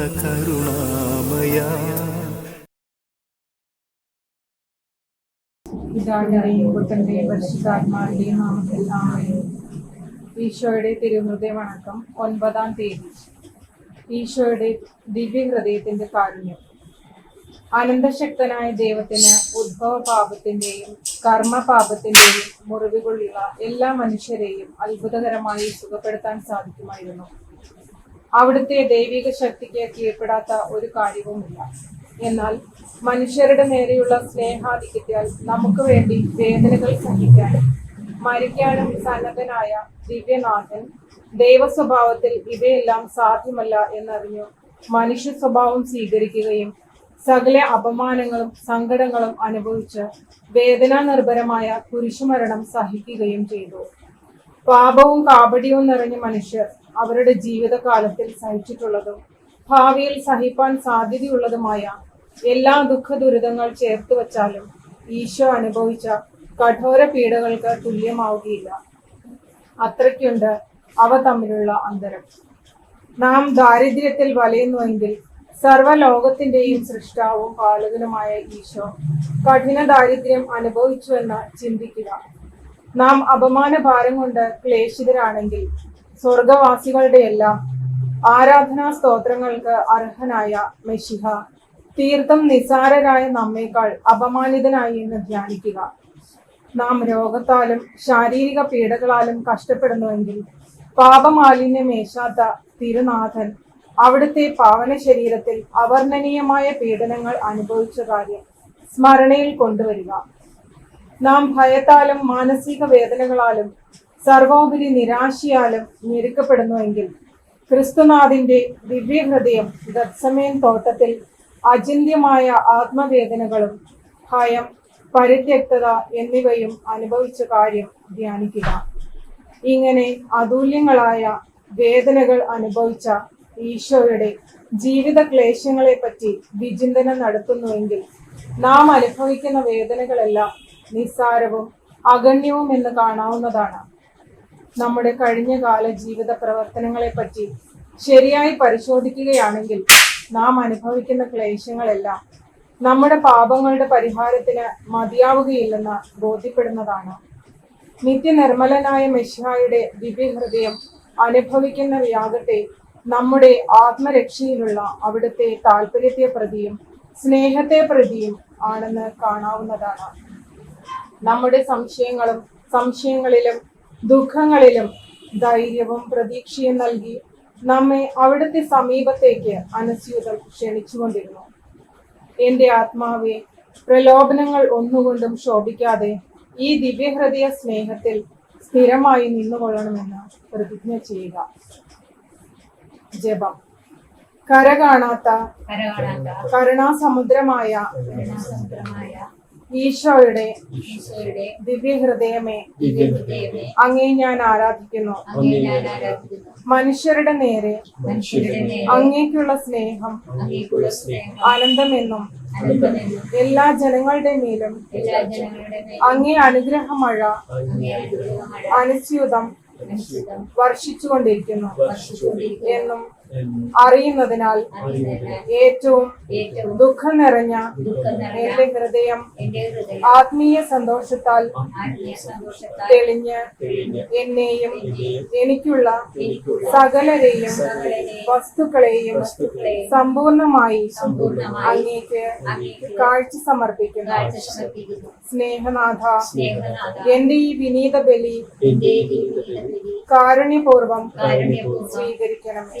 കരുണാമയ. പിതാവിന്റെയും പുത്രന്റെയും പരിശുദ്ധാത്മാവിന്റെയും നാമത്തിൽ ആമേൻ. ഈശോയുടെ തിരുഹൃദയ വണക്കം ഒൻപതാം തീയതി. ഈശോയുടെ ദിവ്യഹൃദയത്തിന്റെ കാരുണ്യം. അനന്തശക്തനായ ദൈവത്തിന് ഉദ്ഭവ പാപത്തിന്റെയും കർമ്മ പാപത്തിന്റെയും മുറിവുകളുള്ള എല്ലാ മനുഷ്യരെയും അത്ഭുതകരമായി സുഖപ്പെടുത്താൻ സാധിക്കുമായിരുന്നു. അവിടുത്തെ ദൈവിക ശക്തിക്ക് കീഴ്പ്പെടാത്ത ഒരു കാര്യവുമില്ല. എന്നാൽ മനുഷ്യരുടെ നേരെയുള്ള സ്നേഹാധിക്യത്താൽ നമുക്ക് വേണ്ടി വേദനകൾ സഹിക്കാനും മരിക്കാനും സന്നദ്ധനായ ദിവ്യനാഥൻ ദൈവ സ്വഭാവത്തിൽ ഇവയെല്ലാം സാധ്യമല്ല എന്നറിഞ്ഞു മനുഷ്യ സ്വഭാവം സ്വീകരിക്കുകയും സകല അപമാനങ്ങളും സങ്കടങ്ങളും അനുഭവിച്ച് വേദനാ നിർഭരമായ കുരിശുമരണം സഹിക്കുകയും ചെയ്തു. പാപവും കാപടിയവും നിറഞ്ഞ മനുഷ്യർ അവരുടെ ജീവിതകാലത്തിൽ സഹിച്ചിട്ടുള്ളതും ഭാവിയിൽ സഹിപ്പാൻ സാധ്യതയുള്ളതുമായ എല്ലാ ദുഃഖ ദുരിതങ്ങൾ ചേർത്ത് വച്ചാലും ഈശോ അനുഭവിച്ച കഠോര പീഡകൾക്ക് തുല്യമാവുകയില്ല. അത്രയ്ക്കുണ്ട് അവ തമ്മിലുള്ള അന്തരം. നാം ദാരിദ്ര്യത്തിൽ വലയുന്നുവെങ്കിൽ സർവലോകത്തിന്റെയും സൃഷ്ടാവും പാലകനുമായ ഈശോ കഠിന ദാരിദ്ര്യം അനുഭവിച്ചുവെന്ന് ചിന്തിക്കുക. നാം അപമാന ഭാരം കൊണ്ട് ക്ലേശിതരാണെങ്കിൽ സ്വർഗവാസികളുടെ എല്ലാം ആരാധനാ സ്തോത്രങ്ങൾക്ക് അർഹനായ മെഷിഹ. തീർത്ഥം നിസാരരായ നമ്മേക്കാൾ അപമാനിതനായി എന്ന് ധ്യാനിക്കുക. നാം രോഗത്താലും ശാരീരിക പീഡകളാലും കഷ്ടപ്പെടുന്നുവെങ്കിൽ പാപമാലിന്യമേശാത്ത തിരുനാഥൻ അവിടുത്തെ പാവന ശരീരത്തിൽ അവർണനീയമായ പീഡനങ്ങൾ അനുഭവിച്ച കാര്യം സ്മരണയിൽ കൊണ്ടുവരിക. നാം ഭയത്താലും മാനസിക വേദനകളാലും സർവോപരി നിരാശയാലും ഞെരുക്കപ്പെടുന്നുവെങ്കിൽ ക്രിസ്തുനാഥിന്റെ ദിവ്യഹൃദയം ദത്സമയൻ തോട്ടത്തിൽ അചിന്യമായ ആത്മവേദനകളും ഭയം പരിത്യക്തത എന്നിവയും അനുഭവിച്ച കാര്യം ധ്യാനിക്കുക. ഇങ്ങനെ അതുല്യങ്ങളായ വേദനകൾ അനുഭവിച്ച ഈശോയുടെ ജീവിത ക്ലേശങ്ങളെ പറ്റി വിചിന്തനം നടത്തുന്നുവെങ്കിൽ നാം അനുഭവിക്കുന്ന വേദനകളെല്ലാം നിസ്സാരവും അഗണ്യവും എന്ന് കാണാവുന്നതാണ്. നമ്മുടെ കഴിഞ്ഞകാല ജീവിത പ്രവർത്തനങ്ങളെപ്പറ്റി ശരിയായി പരിശോധിക്കുകയാണെങ്കിൽ നാം അനുഭവിക്കുന്ന ക്ലേശങ്ങളെല്ലാം നമ്മുടെ പാപങ്ങളുടെ പരിഹാരത്തിന് മതിയാവുകയില്ലെന്ന് ബോധ്യപ്പെടുന്നതാണ്. നിത്യനിർമ്മലനായ മെഷിഹായുടെ ദിവ്യഹൃദയം അനുഭവിക്കുന്നവയാകട്ടെ നമ്മുടെ ആത്മരക്ഷയിലുള്ള അവിടുത്തെ താല്പര്യത്തെ പ്രതിയും സ്നേഹത്തെ പ്രതിയും ആണെന്ന് കാണാവുന്നതാണ്. നമ്മുടെ സംശയങ്ങളും സംശയങ്ങളിലും ദുഃഖങ്ങളിലും ധൈര്യവും പ്രതീക്ഷയും നൽകി നമ്മെ അവിടുത്തെ സമീപത്തേക്ക് അനുസ്യൂതം ക്ഷണിച്ചുകൊണ്ടിരുന്നു. എന്റെ ആത്മാവെ പ്രലോഭനങ്ങൾ ഒന്നുകൊണ്ടും ശോഭിക്കാതെ ഈ ദിവ്യഹൃദയ സ്നേഹത്തിൽ സ്ഥിരമായി നിന്നുകൊള്ളണമെന്ന് പ്രതിജ്ഞ ചെയ്യുക. ജപം. കര കാണാത്ത കരകാണാത്ത കരുണാസമുദ്രമായ ഈശോയുടെ ഈശോയുടെ ദിവ്യഹൃദയമേ ദിവ്യഹൃദയമേ. അങ്ങേ ഞാൻ ആരാധിക്കുന്നു. അങ്ങേ ഞാൻ ആരാധിക്കുന്നു. മനുഷ്യരുടെ നേരെ മനുഷ്യരുടെ നേരെ അങ്ങേക്കുള്ള സ്നേഹം അങ്ങേക്കുള്ള സ്നേഹം. ആനന്ദമെന്നും എല്ലാ ജനങ്ങളുടെ മേലും എല്ലാ ജനങ്ങളുടെ മേലും അങ്ങേ അനുഗ്രഹമഴ അനുസ്യൂതം വർഷിച്ചുകൊണ്ടിരിക്കുന്നു എന്നും അറിയുന്നതിനാൽ ഏറ്റവും ദുഃഖം നിറഞ്ഞ എന്റെ ഹൃദയം ആത്മീയ സന്തോഷത്താൽ തെളിഞ്ഞ് എന്നെയും എനിക്കുള്ള സകലരെയും വസ്തുക്കളെയും സമ്പൂർണമായി അങ്ങേക്ക് കാഴ്ച സമർപ്പിക്കുന്നു. സ്നേഹനാഥ എന്റെ ഈ വിനീത ബലി കാരുണ്യപൂർവം സ്വീകരിക്കണമേ.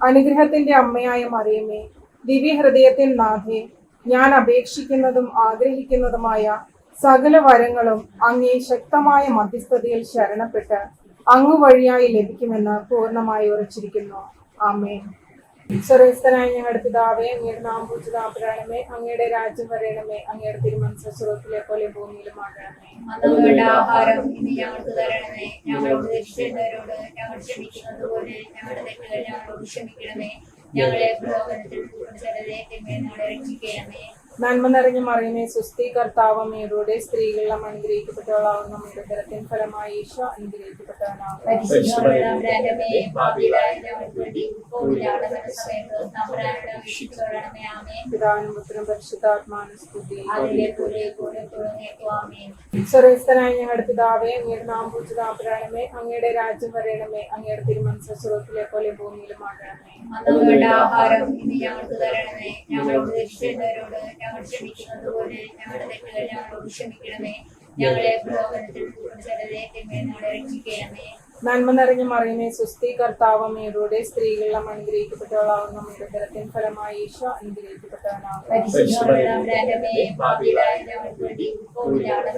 അനുഗ്രഹത്തിന്റെ അമ്മയായ മറിയമേ ദിവ്യഹൃദയത്തിൻ നാഥേ ഞാൻ അപേക്ഷിക്കുന്നതും ആഗ്രഹിക്കുന്നതുമായ സകല വരങ്ങളും അങ്ങേ ശക്തമായ മധ്യസ്ഥതയിൽ ശരണപ്പെട്ട് അങ്ങുവഴിയായി ലഭിക്കുമെന്ന് പൂർണമായി ഉറച്ചിരിക്കുന്നു. ആമേൻ. സ്വർഗസ്ഥനായ ഞങ്ങളുടെ പിതാവേ അങ്ങയുടെ നാം പൂജിതാപരണമേ അങ്ങയുടെ രാജ്യം വരയണമേ അങ്ങയുടെ തിരുമനസ് സ്വർഗത്തിലെ പോലെ ഭൂമിയിലും ആകണമേ. ആഹാരം ഇനി ഞങ്ങൾക്ക് തരണമേ. ഞങ്ങളോട് രക്ഷിക്കുന്നവരോട് ഞങ്ങൾ ക്ഷമിക്കുന്നത് പോലെ ഞങ്ങളുടെ ഞങ്ങളെ ഞങ്ങളെ നന്മ നിറഞ്ഞ മറിയമേ സുസ്ഥി കർത്താവമ്മയുടെ സ്ത്രീകളിലും അനുഗ്രഹിക്കപ്പെട്ടവളാവുന്ന ഉദരത്തിൻ ഫലമായി ഈശോ അനുഗ്രഹിക്കപ്പെട്ടവനാണ് ഇപ്പോൾ ഞങ്ങളുടെ പിതാവേ അങ്ങയുടെ നാം പൂജിതാപരണമേ അങ്ങയുടെ രാജ്യം വരയണമേ അങ്ങയുടെ തിരുമനസ് സ്വർഗത്തിലെ പോലെ ഭൂമിയിലും ആകണമേ. ആഹാരം ഞങ്ങൾക്ക് തരണമേ ഞങ്ങൾ ഞങ്ങൾ ക്ഷമിക്കുന്നത് പോലെ ഞങ്ങളുടെ തെറ്റുകൾ ഞങ്ങളോട് ക്ഷമിക്കണമേ. ഞങ്ങളെ പ്രലോഭനത്തിൽ തിന്മയിൽ ഞങ്ങളെ രക്ഷിക്കണമേ. നന്മ നിറഞ്ഞ മറിയമേ സുസ്ഥി കർത്താവമ്മയുടെ സ്ത്രീകളിലും അനുഗ്രഹിക്കപ്പെട്ടവളാവുന്ന ഉദരത്തിൻ ഫലമായി ഈശോ ഇപ്പോൾ ഞങ്ങളുടെ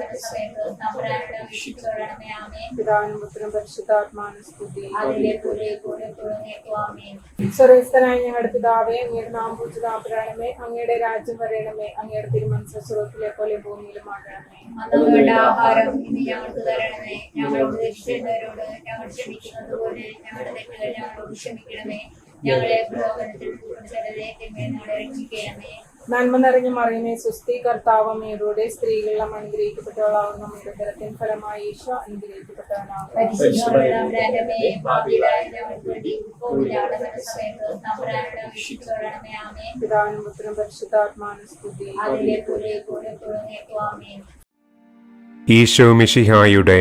സ്വർഗസ്ഥനായ പിതാവേ അങ്ങയുടെ നാം പൂജിതാപരണമേ അങ്ങയുടെ രാജ്യം വരയണമേ അങ്ങയുടെ തിരുമനസ് സ്വർഗത്തിലെ പോലെ ഭൂമിയിലും ആകണമേ. ആഹാരം ഞങ്ങൾക്ക് തരണമേ. രക്ഷിക്കുന്നവരോട് ഞങ്ങൾ ക്ഷമിക്കുന്നത് പോലെ ഞങ്ങളുടെ തെറ്റുകൾ ഞങ്ങളോട് ക്ഷമിക്കണമേ. ഞങ്ങളെ പ്രലോഭനത്തിൽ ഉൾപ്പെടുത്തരുതേ രക്ഷിക്കണമേ. നന്മ നിറഞ്ഞ മറിയമേ സുസ്ഥി കർത്താവമ്മയുടെ സ്ത്രീകളിലും അനുഗ്രഹിക്കപ്പെട്ടവളാവുന്ന മൃഗത്തിൻ ഫലമായി ഈശോ അനുഗ്രഹിക്കപ്പെട്ടവനാണ് പിതാവിനും ഈശോ മിശിഹായുടെ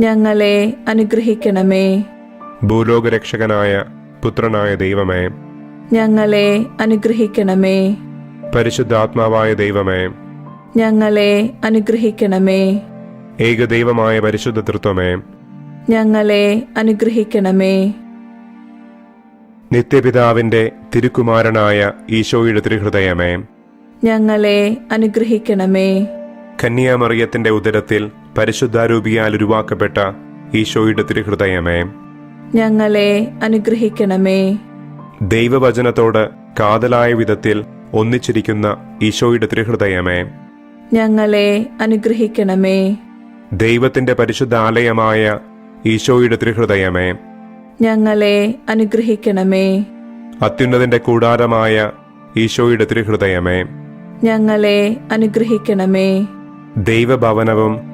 ഞങ്ങളെ അനുഗ്രഹിക്കണമേ. ഭൂലോകരക്ഷകനായ പുത്രനായ ദൈവമേ. ഞങ്ങളെ അനുഗ്രഹിക്കണമേ. പരിശുദ്ധാത്മാവായ ദൈവമേ. ഞങ്ങളെ അനുഗ്രഹിക്കണമേ. ഏകദൈവമായ പരിശുദ്ധ തൃത്വമേ ഞങ്ങളെ അനുഗ്രഹിക്കണമേ. നിത്യപിതാവിന്റെ തിരുക്കുമാരനായ ഈശോയുടെ തിരുഹൃദയമേ. ഞങ്ങളെ അനുഗ്രഹിക്കണമേ. കന്യാമറിയത്തിന്റെ ഉദരത്തിൽ പരിശുദ്ധാരൂപിയാൽ ഉരുവാക്കപ്പെട്ട ഈശോയുടെ തിരുഹൃദയമേ. ഞങ്ങളെ അനുഗ്രഹിക്കണമേ. ദൈവവചനത്തോട് കാതലായ വിധത്തിൽ ഒന്നിച്ചിരിക്കുന്ന ഈശോയുടെ തിരുഹൃദയമേ. ഞങ്ങളെ അനുഗ്രഹിക്കണമേ. ദൈവത്തിന്റെ പരിശുദ്ധ ആലയമായ ഈശോയുടെ തിരുഹൃദയമേ. ഞങ്ങളെ അനുഗ്രഹിക്കണമേ. അത്യുന്നതിന്റെ കൂടാരമായ ഈശോയുടെ തിരുഹൃദയമേ. ഞങ്ങളെ അനുഗ്രഹിക്കണമേ. ദൈവഭവനവും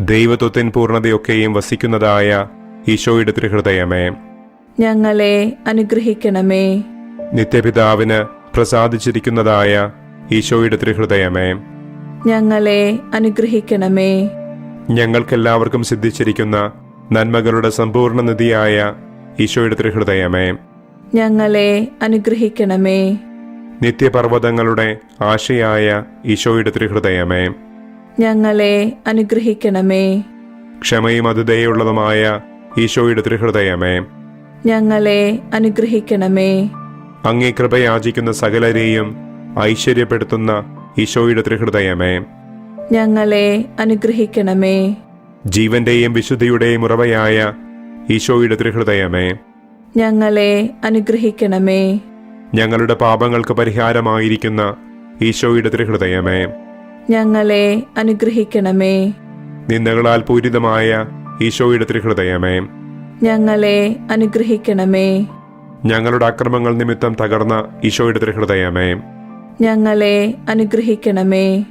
ദൈവത്വത്തിൻ പൂർണതയൊക്കെയും വസിക്കുന്നതായ ഈശോയുടെ ത്രിഹൃദയമേ. ഞങ്ങളെ അനുഗ്രഹിക്കണമേ. നിത്യപിതാവിന് പ്രസാദിച്ചിരിക്കുന്നതായ ഈശോയുടെ ത്രിഹൃദയമേ. ഞങ്ങളെ അനുഗ്രഹിക്കണമേ. ഞങ്ങൾക്കെല്ലാവർക്കും സിദ്ധിച്ചിരിക്കുന്ന നന്മകളുടെ സമ്പൂർണ നിധിയായ ഈശോയുടെ ത്രിഹൃദയമേ. ഞങ്ങളെ അനുഗ്രഹിക്കണമേ. നിത്യപർവതങ്ങളുടെ ആശയായ ഈശോയുടെ തിരുഹൃദയമേ. ഞങ്ങളെ അനുഗ്രഹിക്കണമേ. ക്ഷമയും അതിഥേയുള്ളതുമായ ഈശോയുടെ തിരുഹൃദയമേ. ഞങ്ങളെ അനുഗ്രഹിക്കണമേ. അങ്ങേ കൃപയാചിക്കുന്ന സകലരെയും ഐശ്വര്യപ്പെടുത്തുന്ന ഈശോയുടെ ത്രിഹൃദയമേ. ഞങ്ങളെ അനുഗ്രഹിക്കണമേ. ജീവന്റെയും വിശുദ്ധിയുടെയും ഉറവയായ ഈശോയുടെ ത്രിഹൃദയമേ. ഞങ്ങളെ അനുഗ്രഹിക്കണമേ. ഞങ്ങളുടെ പാപങ്ങൾക്ക് പരിഹാരമായിരിക്കുന്ന ഈശോയുടെ ത്രിഹൃദയമേ. ഞങ്ങളെ അനുഗ്രഹിക്കണമേ. നിന്ദകളാൽ പൂരിതമായ ഈശോയുടെ ത്രിഹൃദയമേ. ഞങ്ങളെ അനുഗ്രഹിക്കണമേ. ഞങ്ങളുടെ അക്രമങ്ങൾ നിമിത്തം തകർന്ന ഈശോയുടെ ത്രിഹൃദയമേ. ഞങ്ങളെ അനുഗ്രഹിക്കണമേ.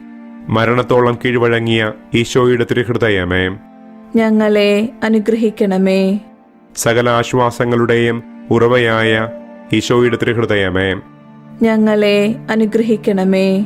മരണത്തോളം കീഴ്വഴങ്ങിയ ഈശോയുടെ ത്രിഹൃദയമേ. ഞങ്ങളെ അനുഗ്രഹിക്കണമേ. സകല ആശ്വാസങ്ങളുടെയും ഉറവയായ ഈശോയുടെ ത്രിഹൃദയമേ. ഞങ്ങളെ അനുഗ്രഹിക്കണമേ.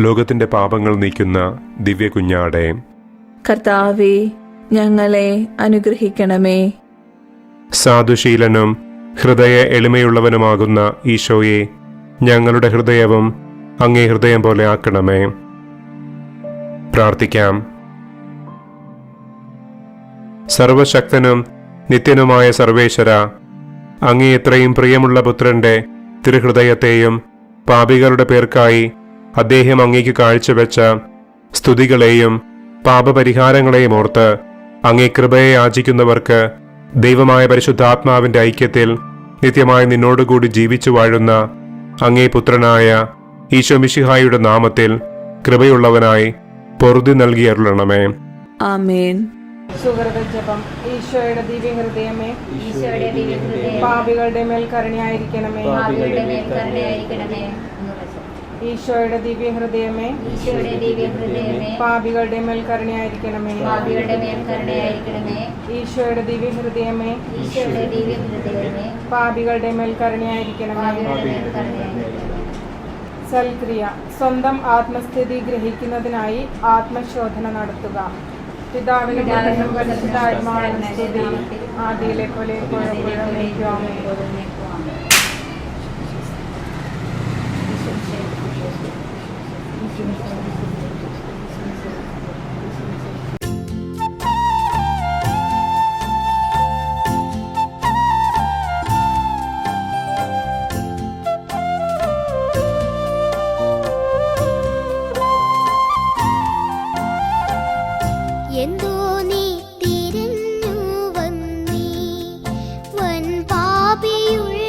ലോകത്തിന്റെ പാപങ്ങൾ നീക്കുന്ന ദിവ്യ കുഞ്ഞാടെ കർത്താവെ ഞങ്ങളെ അനുഗ്രഹിക്കണമേ. സാധുശീലനും ഹൃദയ എളിമയുള്ളവനുമാകുന്ന ഈശോയെ ഞങ്ങളുടെ ഹൃദയവും അങ്ങേ ഹൃദയം പോലെ ആക്കണമേ. പ്രാർത്ഥിക്കാം. സർവശക്തനും നിത്യനുമായ സർവേശ്വര അങ്ങേ ഇത്രയും പ്രിയമുള്ള പുത്രന്റെ തിരുഹൃദയത്തെയും പാപികളുടെ പേർക്കായി അദ്ദേഹം അങ്ങേക്ക് കാഴ്ചവെച്ച സ്തുതികളെയും പാപപരിഹാരങ്ങളെയും ഓർത്ത് അങ്ങേ കൃപയെ യാചിക്കുന്നവർക്ക് ദൈവമായ പരിശുദ്ധാത്മാവിന്റെ ഐക്യത്തിൽ നിത്യമായി നിന്നോടുകൂടി ജീവിച്ചു വാഴുന്ന അങ്ങേ പുത്രനായ ഈശോ മിശിഹായുടെ നാമത്തിൽ കൃപയുള്ളവനായി പൊറുതി നൽകി അരുളണമേ. ആമേൻ. സുഹൃത ജപം. ഈശോയുടെ ദിവ്യഹൃദയമേ പാപികളുടെ മേൽ കരുണയായിരിക്കണമേ പാപികളുടെ മേൽ കരുണയായിരിക്കണമേ ഈശോയുടെ ദിവ്യഹൃദയമേ ഈശോയുടെ ദിവ്യഹൃദയമേ പാപികളുടെ മേൽ കരുണയായിരിക്കണമേ. പാപികളുടെ മേൽ കരുണയായിരിക്കണമേ ഈശോയുടെ ദിവ്യഹൃദയമേ ഈശോയുടെ ദിവ്യഹൃദയമേ പാപികളുടെ മേൽ കരുണയായിരിക്കണമേ. സൽക്രിയ സ്വന്തം ആത്മസ്ഥിതി ഗ്രഹിക്കുന്നതിനായി ആത്മശോധന നടത്തുക. പിതാവിനും ആദ്യയിലെ പോലെ എപ്പോഴും be